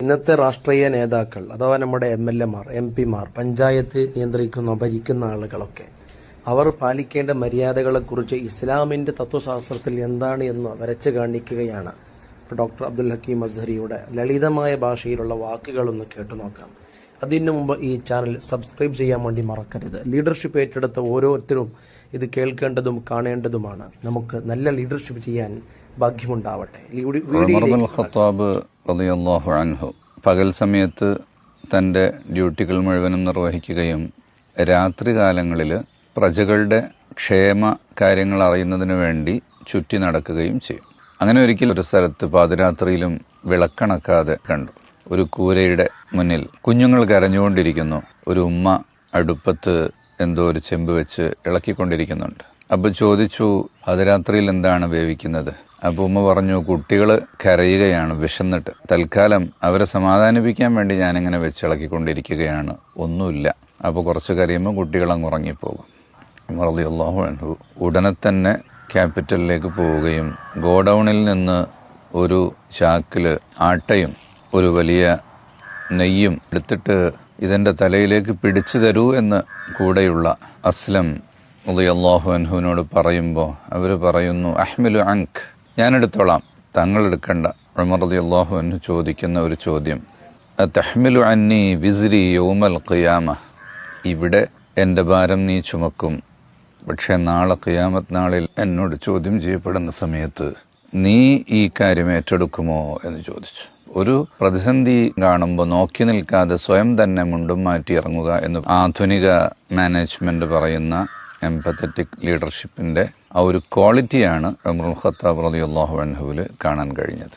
ഇന്നത്തെ രാഷ്ട്രീയ നേതാക്കൾ അഥവാ നമ്മുടെ എം എൽ എമാർ എം പിമാർ പഞ്ചായത്ത് നിയന്ത്രിക്കുന്ന ഭരിക്കുന്ന ആളുകളൊക്കെ അവർ പാലിക്കേണ്ട മര്യാദകളെക്കുറിച്ച് ഇസ്ലാമിന്റെ തത്വശാസ്ത്രത്തിൽ എന്താണ് എന്ന് വരച്ചു കാണിക്കുകയാണ് ഡോക്ടർ അബ്ദുൽ ഹക്കീം അസ്ഹരിയുടെ ലളിതമായ ഭാഷയിലുള്ള വാക്കുകളൊന്ന് കേട്ടു നോക്കാം. അതിനു മുമ്പ് ഈ ചാനൽ സബ്സ്ക്രൈബ് ചെയ്യാൻ വേണ്ടി മറക്കരുത്. ലീഡർഷിപ്പ് ഏറ്റെടുത്ത ഓരോരുത്തരും ഇത് കേൾക്കേണ്ടതും കാണേണ്ടതുമാണ്. നമുക്ക് നല്ല ലീഡർഷിപ്പ് ചെയ്യാൻ ഭാഗ്യമുണ്ടാവട്ടെ. പകൽ സമയത്ത് തന്റെ ഡ്യൂട്ടികൾ മുഴുവനും നിർവഹിക്കുകയും രാത്രികാലങ്ങളിൽ പ്രജകളുടെ ക്ഷേമ കാര്യങ്ങൾ അറിയുന്നതിന് വേണ്ടി ചുറ്റി നടക്കുകയും ചെയ്യും അങ്ങനെ ഒരിക്കൽ ഒരു സ്ഥലത്ത് പാതിരാത്രിയിലും വിളക്കണക്കാതെ കണ്ടു. ഒരു കൂരയുടെ മുന്നിൽ കുഞ്ഞുങ്ങൾ കരഞ്ഞുകൊണ്ടിരിക്കുന്നു. ഒരു ഉമ്മ അടുപ്പത്ത് എന്തോ ഒരു ചെമ്പ് വെച്ച് ഇളക്കിക്കൊണ്ടിരിക്കുന്നുണ്ട്. അപ്പോൾ ചോദിച്ചു പാതിരാത്രിയിൽ എന്താണ് വേവിക്കുന്നത്? അപ്പോൾ ഉമ്മ പറഞ്ഞു കുട്ടികൾ കരയുകയാണ് വിശന്നിട്ട്. തൽക്കാലം അവരെ സമാധാനിപ്പിക്കാൻ വേണ്ടി ഞാനിങ്ങനെ വെച്ചിളക്കിക്കൊണ്ടിരിക്കുകയാണ് ഒന്നുമില്ല. അപ്പോൾ കുറച്ച് കരയുമ്പോൾ കുട്ടികളങ്ങ് ഉറങ്ങിപ്പോകും. ഉടനെ തന്നെ ക്യാപിറ്റലിലേക്ക് പോവുകയും ഗോഡൗണിൽ നിന്ന് ഒരു ചാക്കിൽ ആട്ടയും ഒരു വലിയ നെയ്യും എടുത്തിട്ട് ഇതെന്റെ തലയിലേക്ക് പിടിച്ചു തരൂ എന്ന് കൂടെയുള്ള അസ്ലം ഉദയല്ലാഹു അൻഹുവിനോട് പറയുമ്പോൾ അവർ പറയുന്നു അഹ്മിലു അങ്ക് ഞാനെടുത്തോളാം തങ്ങൾ എടുക്കണ്ട. ഉമർ അള്ളാഹു അൻഹു ചോദിക്കുന്ന ഒരു ചോദ്യം. തഹ്മിലു അന്നി വിസിരി യോമൽ ഖിയാമ? ഇവിടെ എന്റെ ഭാരം നീ ചുമക്കും. പക്ഷേ നാളെ ഖിയാമത്ത് നാളിൽ എന്നോട് ചോദ്യം ചെയ്യപ്പെടുന്ന സമയത്ത് നീ ഈ കാര്യം ഏറ്റെടുക്കുമോ എന്ന് ചോദിച്ചു. ഒരു പ്രതിസന്ധി കാണുമ്പോൾ നോക്കി നിൽക്കാതെ സ്വയം തന്നെ മുണ്ടും മാറ്റി ഇറങ്ങുക എന്ന് ആധുനിക മാനേജ്മെന്റ് പറയുന്ന എംപത്തറ്റിക് ലീഡർഷിപ്പിന്റെ ആ ഒരു ക്വാളിറ്റിയാണ് അമ്രുൽ ഖത്താബ് റളിയല്ലാഹു അൻഹുവിൽ കാണാൻ കഴിഞ്ഞത്.